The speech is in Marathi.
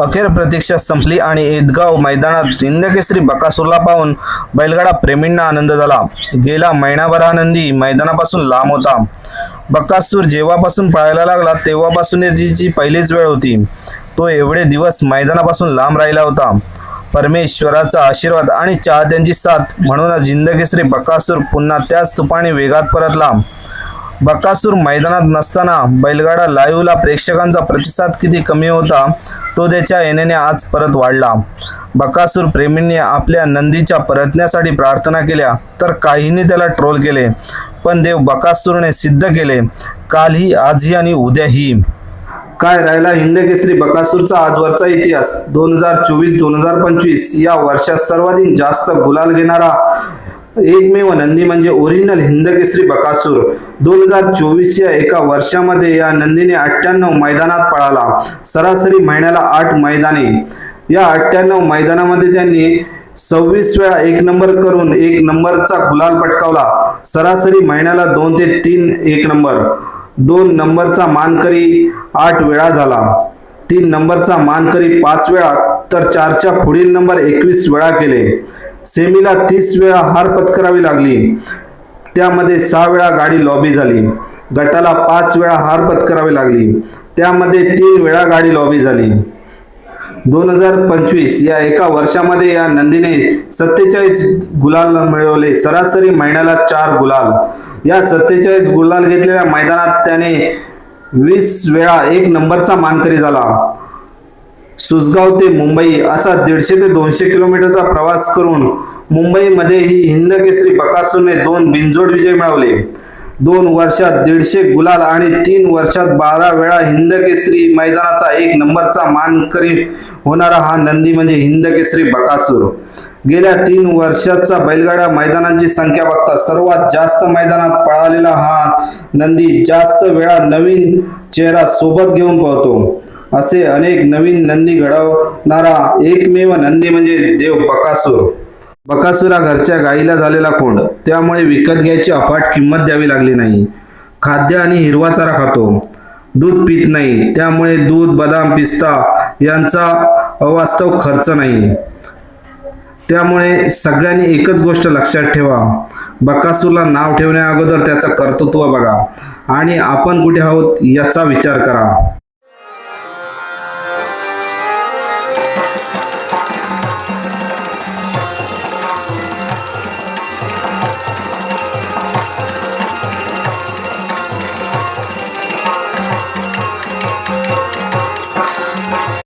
अखेर प्रतीक्षा संपली आणि ईदगाव मैदानात जिंदकेसरी बकासूरला पाहून बैलगाडा प्रेमींना आनंद झाला. गेला महिनाभर आनंदी मैदानापासून लांब होता. बकासूर जेव्हापासून पळायला लागला तेव्हापासून याची पहिलीच वेळ होती. तो एवढे दिवस मैदानापासून लांब राहिला होता. परमेश्वराचा आशीर्वाद आणि चाहत्यांची साथ म्हणूनच जिंदकेसरी बकासूर पुन्हा त्याच तुपाने वेगात परतला. बकासूर मैदानात नसताना बैलगाडा लाईव्हला प्रेक्षकांचा प्रतिसाद किती कमी होता तो त्याच्या येण्याने आज परत वाढला. बकासूर प्रेमींनी आपल्या नंदीच्या परतण्यासाठी प्रार्थना केल्या तर काहींनी त्याला ट्रोल केले. पण देव बकासूरने सिद्ध केले कालही आजही आणि उद्याही. काय राहिला हिंदकेसरी बकासूरचा आजवरचा इतिहास? दोन हजार चोवीस दोन हजार पंचवीस या वर्षात सर्वाधिक जास्त गुलाल घेणारा एकमेव नंदी म्हणजे ओरिजिनल हिंदकेसरी बकासूर. दोन हजार चोवीसच्या एका वर्षामध्ये या नंदीने अठ्ठ्याण्णव मैदानात पळाला. सरासरी महिन्याला आठ मैदाने. या अठ्ठ्याण्णव मैदानामध्ये त्यांनी सव्वीस वेळा एक नंबर करून एक नंबरचा गुलाल पटकावला. सरासरी महिन्याला दोन ते तीन एक नंबर. दोन नंबरचा मानकरी आठ वेळा झाला. तीन नंबरचा मानकरी पाच वेळा तर चारच्या पुढील नंबर एकवीस वेळा केले सेमीला तीस वेळा हार पत्करावी लागली. त्यामध्ये सहा वेळा गाडी लॉबी झाली. गटाला पाच वेळा हार पत्करावी लागली. त्यामध्ये तीन वेळा गाडी लॉबी झाली. दोन हजार पंचवीस या एका वर्षामध्ये या नंदीने सत्तेचाळीस गुलाल मिळवले. सरासरी महिन्याला चार गुलाल. या सत्तेचाळीस गुलाल घेतलेल्या मैदानात त्याने वीस वेळा एक नंबरचा मानकरी झाला. सुसगाव ते मुंबई असा दीडशे ते दोनशे किलोमीटरचा प्रवास करून मुंबईमध्येही हिंद हिंदकेसरी बकासूरने दोन बिनजोड विजय मिळवले. दोन वर्षात दीडशे गुलाल आणि तीन वर्षात बारा वेळा हिंदकेसरी मैदानाचा एक नंबरचा मानकरी होणारा हा नंदी म्हणजे हिंदकेसरी बकासूर. गेल्या तीन वर्षाचा बैलगाड्या मैदानांची संख्या बघता सर्वात जास्त मैदानात पळालेला हा नंदी जास्त वेळा नवीन चेहरा सोबत घेऊन पळतो असे अनेक नवीन नंदी घडवणारा एकमेव नंदी म्हणजे देव बकासूर. बकासूर हा घरच्या गाईला झालेला कोंड. त्यामुळे विकत घ्यायची अफाट किंमत द्यावी लागली नाही. खाद्य आणि हिरवा चारा खातो. दूध पित नाही. त्यामुळे दूध बदाम पिस्ता यांचा अवास्तव खर्च नाही. त्यामुळे सगळ्यांनी एकच गोष्ट लक्षात ठेवा. बकासूरला नाव ठेवण्या अगोदर त्याचं कर्तृत्व बघा. आणि आपण कुठे आहोत याचा विचार करा.